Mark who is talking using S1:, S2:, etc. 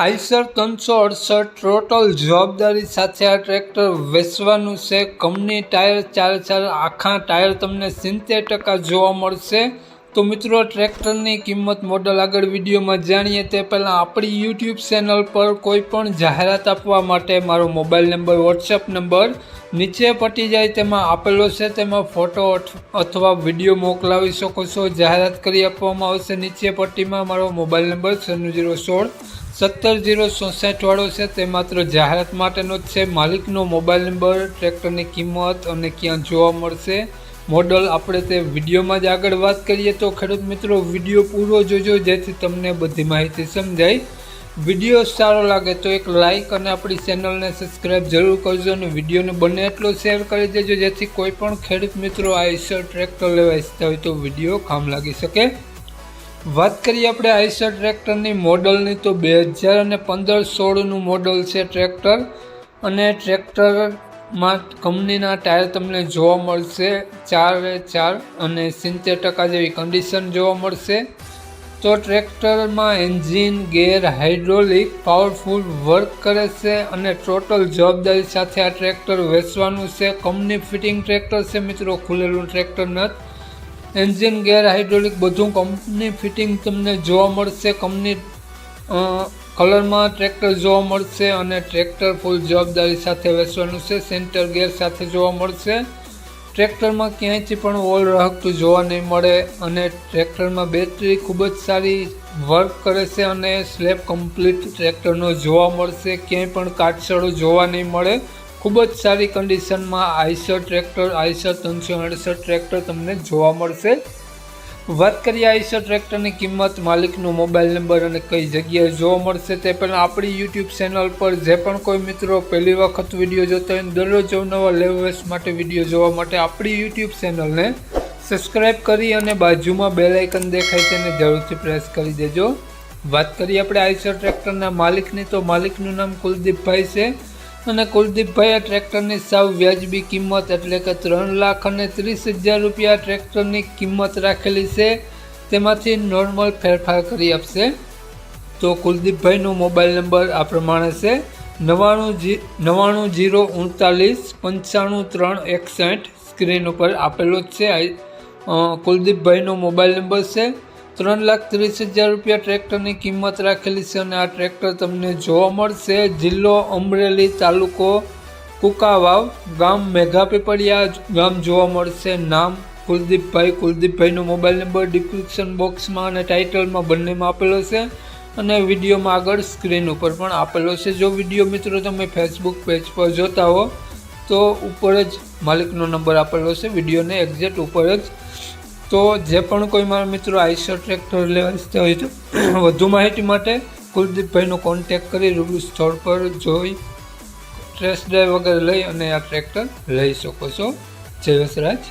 S1: Eicher ત્રણસો અડસઠ total જવાબદારી સાથે આ ટ્રેક્ટર વેચવાનું છે. કંપની ટાયર ચાર ચાર, આખા ટાયર તમને સિત્તેર ટકા જોવા મળશે. તો મિત્રો, ટ્રેક્ટરની કિંમત મોડલ આગળ વિડીયોમાં જાણીએ તે પહેલાં આપણી યુટ્યુબ ચેનલ પર કોઈ પણ જાહેરાત આપવા માટે મારો મોબાઈલ નંબર વોટ્સએપ નંબર નીચે પટી જાય તેમાં આપેલો છે. તેમાં ફોટો અથ- અથવા વીડિયો મોકલાવી શકો છો. જાહેરાત કરી આપવામાં આવશે. નીચે પટ્ટીમાં મારો મોબાઈલ નંબર છન્નું જીરો સોળ, સત્તર જીરો વાળો છે. તે માત્ર જાહેરાત માટેનો જ છે. માલિકનો મોબાઈલ નંબર ટ્રેક્ટરની કિંમત અને ક્યાં જોવા મળશે મોડલ આપણે તે વિડીયોમાં જ આગળ વાત કરીએ તો ખેડૂત મિત્રો, વીડિયો પૂરો જોજો, જેથી તમને બધી માહિતી સમજાય. વીડિયો સારો લાગે તો એક લાઇક અને આપણી ચેનલને સબસ્ક્રાઈબ જરૂર કરજો અને વિડીયોને બને એટલો શેર કરી દેજો, જેથી કોઈ પણ ખેડૂત મિત્રો આઈસર ટ્રેક્ટર લેવા ઈચ્છતા હોય તો વીડિયો કામ લાગી શકે. વાત કરીએ આપણે આઈસર ટ્રેક્ટરની મોડલની તો બે હજાર અને પંદર સોળનું મોડલ છે ટ્રેક્ટર. અને ટ્રેક્ટરમાં કંપનીના ટાયર તમને જોવા મળશે ચારે ચાર અને સિત્તેર ટકા જેવી કન્ડિશન જોવા મળશે. તો ટ્રેક્ટરમાં engine, gear, hydraulic, powerful work કરે છે અને ટોટલ જવાબદારી સાથે આ ટ્રેક્ટર વેચવાનું છે. કંપની ફિટિંગ ટ્રેક્ટર છે મિત્રો, ખુલેલું ટ્રેક્ટર નથી. એન્જિન, ગેર, હાઇડ્રોલિક બધું કંપની ફિટિંગ તમને જોવા મળશે. કંપની કલરમાં ટ્રેક્ટર જોવા મળશે અને ટ્રેક્ટર ફૂલ જવાબદારી સાથે વેચવાનું છે. સેન્ટર ગેર સાથે જોવા મળશે. ટ્રેક્ટરમાં ક્યાંયથી પણ ઓલ રહકતું જોવા નહીં મળે અને ટ્રેક્ટરમાં બેટરી ખૂબ જ સારી વર્ક કરે છે અને સ્લેબ કમ્પ્લીટ ટ્રેક્ટરનો જોવા મળશે. ક્યાંય પણ કાટસળો જોવા નહીં મળે. ખૂબ જ સારી કન્ડિશનમાં આઈસર ટ્રેક્ટર, આઈસર ત્રણસો અડસઠ ટ્રેક્ટર તમને જોવા મળશે. વાત કરીએ આઈસર ટ્રેક્ટરની કિંમત, માલિકનો મોબાઈલ નંબર અને કઈ જગ્યાએ જોવા મળશે તે પણ આપણી યુટ્યુબ ચેનલ પર. જે પણ કોઈ મિત્રો પહેલી વખત વીડિયો જોતા હોય દરરોજ અવનવા લેવેસ માટે વીડિયો જોવા માટે આપણી યુટ્યુબ ચેનલને સબસ્ક્રાઈબ કરી અને બાજુમાં બેલ દેખાય તેને જરૂરથી પ્રેસ કરી દેજો. વાત કરીએ આપણે આઈસર ટ્રેક્ટરના માલિકની. તો માલિકનું નામ કુલદીપભાઈ છે. અને કુલદીપભાઈ આ ટ્રેક્ટરની સાવ વ્યાજબી કિંમત એટલે કે ત્રણ લાખ અને ત્રીસ હજાર રૂપિયા ટ્રેક્ટરની કિંમત રાખેલી છે. તેમાંથી નોર્મલ ફેરફાર કરી આપશે. તો કુલદીપભાઈનો મોબાઈલ નંબર આ પ્રમાણે છે. નવ્વાણું જી નવ્વાણું જીરો ઉનતાલીસ પંચાણું ત્રણ એકસઠ સ્ક્રીન ઉપર આપેલો જ છે. કુલદીપભાઈનો મોબાઈલ નંબર છે. ત્રણ લાખ ત્રીસ હજાર રૂપિયા ટ્રેક્ટરની કિંમત રાખેલી છે અને આ ટ્રેક્ટર તમને જોવા મળશે. જિલ્લો અમરેલી તાલુકો કુકાવાવ, ગામ મેઘાપીપળિયા, ગામ જોવા મળશે. નામ કુલદીપભાઈ. કુલદીપભાઈનો મોબાઈલ નંબર ડિસ્ક્રિપ્શન બોક્સમાં અને ટાઇટલમાં બંનેમાં આપેલો છે અને વિડીયોમાં આગળ સ્ક્રીન ઉપર પણ આપેલો છે. જો વીડિયો મિત્રો તમે ફેસબુક પેજ પર જોતા હો, તો ઉપર જ માલિકનો નંબર આપેલો છે. વિડીયોને એક્ઝેક્ટ ઉપર જ તો જે પણ કોઈ મારા મિત્રો આઈસર ટ્રેક્ટર લેવા ઈચ્છતા હોય તો વધુ માહિતી માટે કુલદીપભાઈનો કોન્ટેક્ટ કરી રૂબરૂ સ્થળ પર જોઈ ટ્રેસ ડ્રાઈવ વગેરે લઈ અને આ ટ્રેક્ટર લઈ શકો છો. જય વસરાજ.